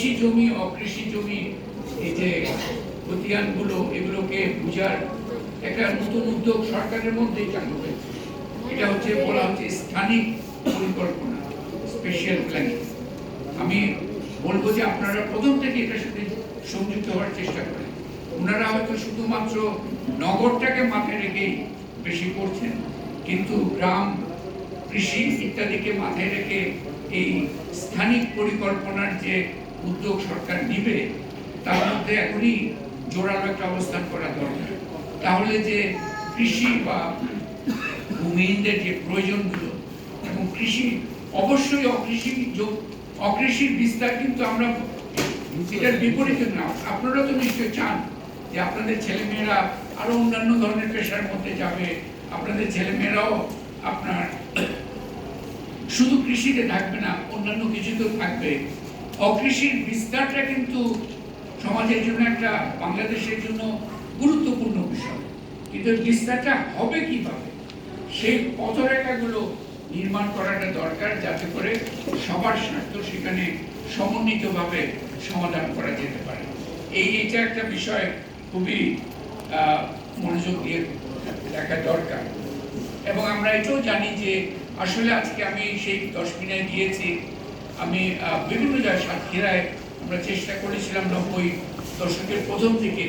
কৃষি জমি, অকৃষি জমি, এই যে খতিয়ানগুলো এগুলোকে বুঝার একটা নতুন উদ্যোগ সরকারের মধ্যেই চালু হয়েছে। এটা হচ্ছে বলা হচ্ছে স্থানিক পরিকল্পনা স্পেশাল প্ল্যানিং আমি বলব যে আপনারা প্রথম থেকে এটার সাথে সংযুক্ত হওয়ার চেষ্টা করেন। ওনারা হয়তো শুধুমাত্র নগরটাকে মাথায় রেখেই বেশি করছেন, কিন্তু গ্রাম, কৃষি ইত্যাদিকে মাথায় রেখে এই স্থানিক পরিকল্পনার যে উদ্যোগ সরকার নিবে, তার মধ্যে এখনই জোরালো একটা অবস্থান করা দরকার। তাহলে যে কৃষি বা ভূমিহীনদের যে প্রয়োজনগুলো এবং কৃষি, অবশ্যই অকৃষি অকৃষির বিস্তার কিন্তু আমরা এটার বিপরীতে না, আপনারা তো নিশ্চয়ই চান যে আপনাদের ছেলেমেয়েরা আরও অন্যান্য ধরনের পেশার মধ্যে যাবে, আপনাদের ছেলেমেয়েরাও আপনার শুধু কৃষিতে থাকবে না, অন্যান্য কিছুতেও থাকবে। অকৃষির বিস্তারটা কিন্তু সমাজের জন্য একটা, বাংলাদেশের জন্য গুরুত্বপূর্ণ বিষয়। কিন্তু বিস্তারটা হবে কীভাবে? সেই পথরেখাগুলো নির্মাণ করাটা দরকার যাতে করে সবার স্বার্থ সেখানে সমন্বিতভাবে সমাধান করা যেতে পারে। এই, এটা একটা বিষয় খুবই মনোযোগ দিয়ে দেখা দরকার। এবং আমরা এটাও জানি যে আসলে আজকে আমি সেই দশ মিনায় গিয়েছি আমি বিভিন্ন জায়গায় সাতক্ষীরায় আমরা চেষ্টা করেছিলাম নব্বই দশকের প্রথম থেকে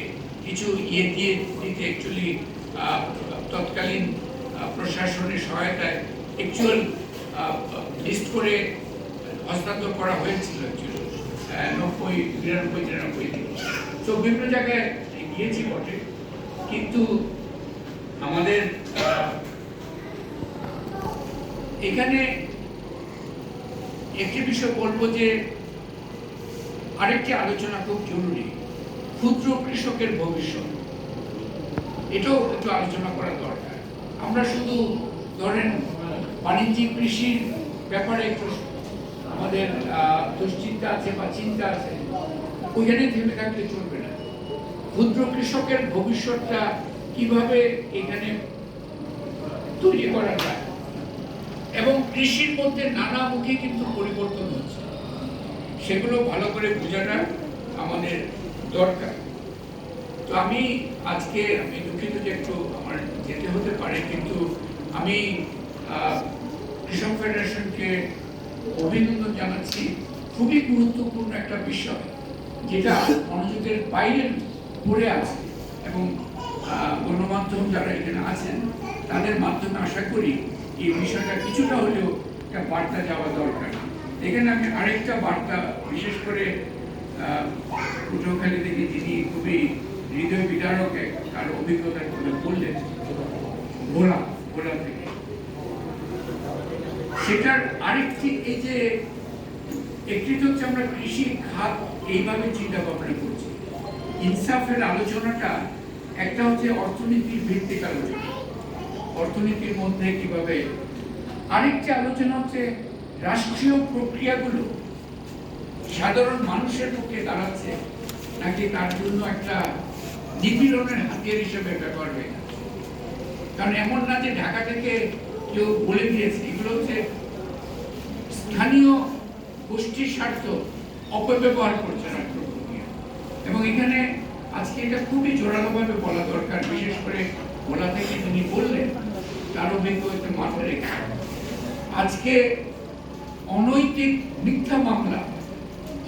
কিছু ইয়ে দিয়ে দিতে অ্যাকচুয়ালি তৎকালীন প্রশাসনের সহায়তায় অ্যাকচুয়াল লিস্ট করে হস্তান্তর করা হয়েছিল নব্বই, বিরানব্বই, তিরানব্বই তো বিভিন্ন জায়গায় গিয়েছি বটে, কিন্তু আমাদের এখানে একটি বিষয় বলব যে আরেকটি আলোচনা খুব জরুরি, ক্ষুদ্র কৃষকের ভবিষ্যৎ। এটাও একটু আলোচনা করা দরকার। আমরা শুধু ধরেন বাণিজ্যিক কৃষির ব্যাপারে একটু আমাদের দুশ্চিন্তা আছে বা চিন্তা আছে, ওইখানে থেমে থাকলে চলবে না। ক্ষুদ্র কৃষকের ভবিষ্যৎটা কীভাবে এখানে তৈরি করা যায় এবং কৃষির মধ্যে নানামুখী কিন্তু পরিবর্তন হচ্ছে। সেগুলো ভালো করে বোঝাটা আমাদের দরকার। তো আমি আজকে, আমি দুঃখিত যে একটু আমার যেতে হতে পারে, কিন্তু আমি কৃষক ফেডারেশনকে অভিনন্দন জানাচ্ছি। খুবই গুরুত্বপূর্ণ একটা বিষয়, যেটা মনোযোগের বাইরে পড়ে আছে এবং গণমাধ্যম যারা এখানে আছেন, তাদের মাধ্যমে আশা করি এই বিষয়টা কিছুটা হলেও একটা বার্তা যাওয়া দরকার। এখানে আমি আরেকটা বার্তা, বিশেষ করে পটুয়াখালী থেকে যিনি খুবই হৃদয় বিদারক তার অভিজ্ঞতার কথা বললেন, ভোলা ভোলা থেকে। সেটার আরেকটি, এই যে, একটি তো হচ্ছে আমরা কৃষি খাত এইভাবে চিন্তা ভাবনা করছি। ইনসাফের আলোচনাটা একটা হচ্ছে অর্থনীতির ভিত্তিক আলোচনা। অর্থনীতির মধ্যে কীভাবে আরেকটি আলোচনা হচ্ছে রাষ্ট্রীয় প্রক্রিয়াগুলো সাধারণ মানুষের পক্ষে দাঁড়াচ্ছে নাকি তার জন্য একটা নিপীড়নের হাতিয়ার হিসেবে ব্যবহার হয়ে যাচ্ছে কারণ এমন না যে ঢাকা থেকে কেউ বলে দিয়েছে, এগুলো হচ্ছে স্থানীয় গোষ্ঠীর স্বার্থ অপব্যবহার করছে এবং এখানে আজকে এটা খুবই জোরালোভাবে বলা দরকার, বিশেষ করে বলা থেকে তিনি বললেন তার অভিজ্ঞতা মাথায় রেখে আজকে অনৈতিক মিথ্যা মামলা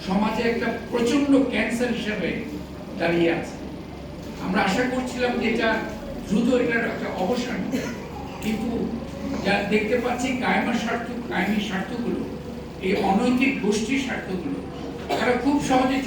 সমাজে একটা প্রচণ্ড ক্যান্সার হিসেবে দাঁড়িয়ে আছে। আমরা আশা করছিলাম যে এটা দ্রুত এটার একটা অবসান কিন্তু যা দেখতে পাচ্ছি কায়েমার স্বার্থ কায়েমি স্বার্থগুলো, এই অনৈতিক গোষ্ঠীর স্বার্থগুলো, তারা খুব সহজে